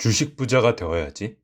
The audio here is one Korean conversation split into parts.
주식 부자가 되어야지.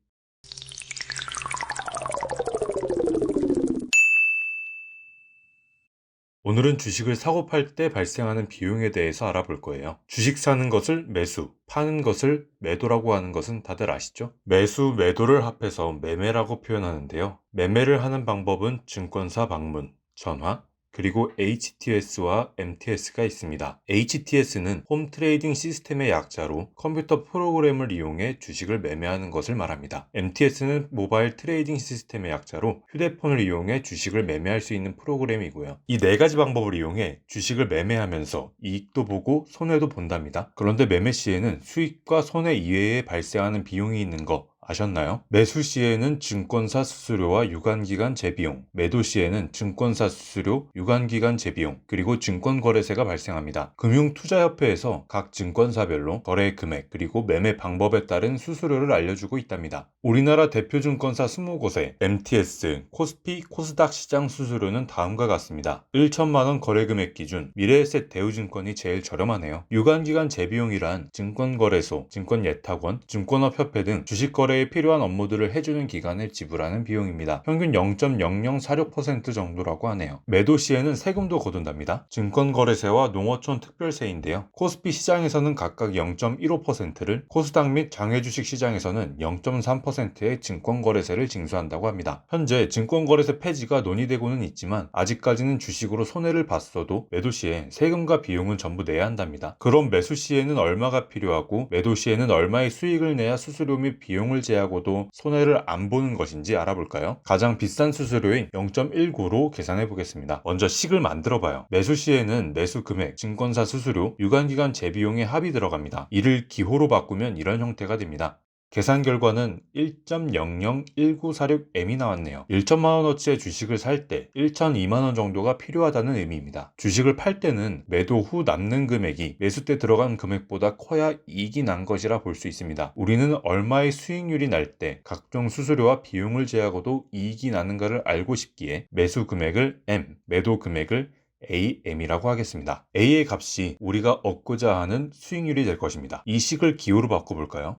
오늘은 주식을 사고 팔 때 발생하는 비용에 대해서 알아볼 거예요. 주식 사는 것을 매수, 파는 것을 매도라고 하는 것은 다들 아시죠? 매수, 매도를 합해서 매매라고 표현하는데요. 매매를 하는 방법은 증권사 방문, 전화, 그리고 HTS와 MTS가 있습니다. HTS는 홈 트레이딩 시스템의 약자로 컴퓨터 프로그램을 이용해 주식을 매매하는 것을 말합니다. MTS는 모바일 트레이딩 시스템의 약자로 휴대폰을 이용해 주식을 매매할 수 있는 프로그램이고요. 이 네 가지 방법을 이용해 주식을 매매하면서 이익도 보고 손해도 본답니다. 그런데 매매 시에는 수익과 손해 이외에 발생하는 비용이 있는 거 아셨나요? 매수 시에는 증권사 수수료와 유관기간 재비용, 매도 시에는 증권사 수수료, 유관기간 재비용, 그리고 증권거래세가 발생합니다. 금융투자협회에서 각 증권사별로 거래 금액, 그리고 매매 방법에 따른 수수료를 알려주고 있답니다. 우리나라 대표 증권사 20곳의 MTS, 코스피, 코스닥 시장 수수료는 다음과 같습니다. 1천만원 거래 금액 기준, 미래에셋 대우증권이 제일 저렴하네요. 유관기간 재비용이란 증권거래소, 증권예탁원, 증권업협회 등 주식거래 거래에 필요한 업무들을 해주는 기관에 지불하는 비용입니다. 평균 0.0046% 정도라고 하네요. 매도 시에는 세금도 거둔답니다. 증권거래세와 농어촌 특별세인데요. 코스피 시장에서는 각각 0.15%를, 코스닥 및 장외주식 시장에서는 0.3%의 증권거래세를 징수한다고 합니다. 현재 증권거래세 폐지가 논의되고는 있지만 아직까지는 주식으로 손해를 봤어도 매도 시에 세금과 비용은 전부 내야 한답니다. 그럼 매수 시에는 얼마가 필요하고 매도 시에는 얼마의 수익을 내야 수수료 및 비용을 제하고도 손해를 안 보는 것인지 알아볼까요? 가장 비싼 수수료인 0.19로 계산해 보겠습니다. 먼저 식을 만들어 봐요. 매수 시에는 매수 금액, 증권사 수수료, 유관기간 재비용의 합이 들어갑니다. 이를 기호로 바꾸면 이런 형태가 됩니다. 계산 결과는 1.001946M이 나왔네요. 1천만원어치의 주식을 살 때 1,002만원 정도가 필요하다는 의미입니다. 주식을 팔 때는 매도 후 남는 금액이 매수 때 들어간 금액보다 커야 이익이 난 것이라 볼 수 있습니다. 우리는 얼마의 수익률이 날 때 각종 수수료와 비용을 제하고도 이익이 나는가를 알고 싶기에 매수 금액을 M, 매도 금액을 AM이라고 하겠습니다. A의 값이 우리가 얻고자 하는 수익률이 될 것입니다. 이 식을 기호로 바꿔볼까요?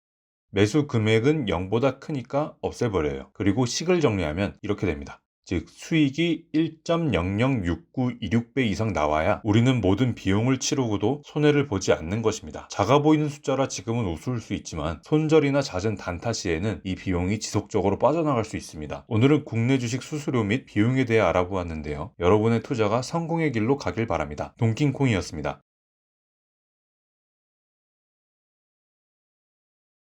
매수 금액은 0보다 크니까 없애버려요. 그리고 식을 정리하면 이렇게 됩니다. 즉 수익이 1.006926배 이상 나와야 우리는 모든 비용을 치르고도 손해를 보지 않는 것입니다. 작아 보이는 숫자라 지금은 우스울 수 있지만 손절이나 잦은 단타 시에는 이 비용이 지속적으로 빠져나갈 수 있습니다. 오늘은 국내 주식 수수료 및 비용에 대해 알아보았는데요. 여러분의 투자가 성공의 길로 가길 바랍니다. 동킹콩이었습니다.